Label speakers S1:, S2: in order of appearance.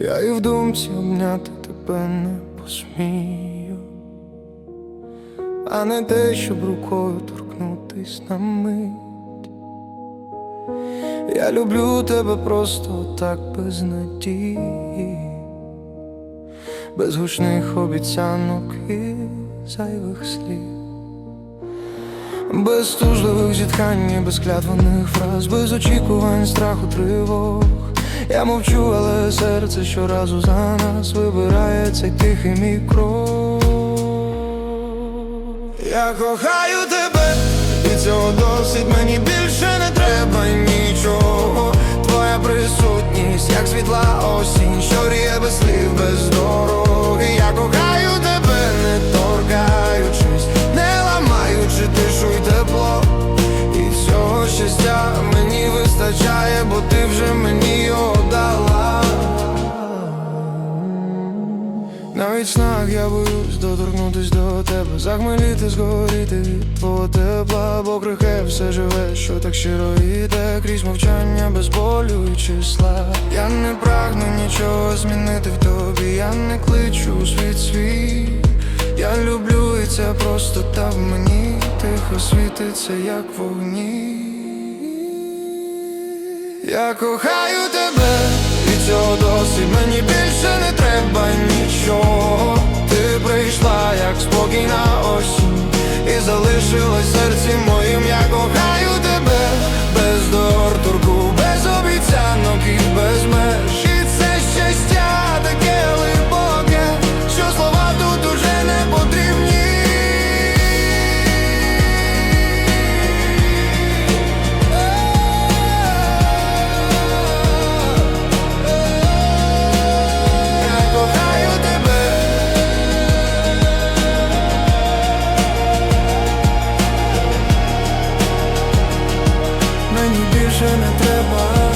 S1: Я і в думці обняти тебе не посмію, а не те, щоб рукою торкнутись на мить. Я люблю тебе просто так без надії, без гучних обіцянок і зайвих слів. Без тужливих зітхань, без клятваних фраз, без очікувань, страху, тривог. Я мовчу, але серце щоразу за нас вибирає цей тихий мій крок. Я кохаю тебе, і цього досить мені більше не треба нічого. Твоя присутність, як світла Навіть я боюсь доторкнутись до тебе, захмеліти, згоріти від твого тепла, бо крихе все живе, що так щиро йде крізь мовчання без болю і числа. Я не прагну нічого змінити в тобі, я не кличу у світ свій. Я люблю і це просто та в мені тихо світиться, як вогні. Я кохаю тебе, як спокійна осінь, і залишилось серці Мені більше не треба.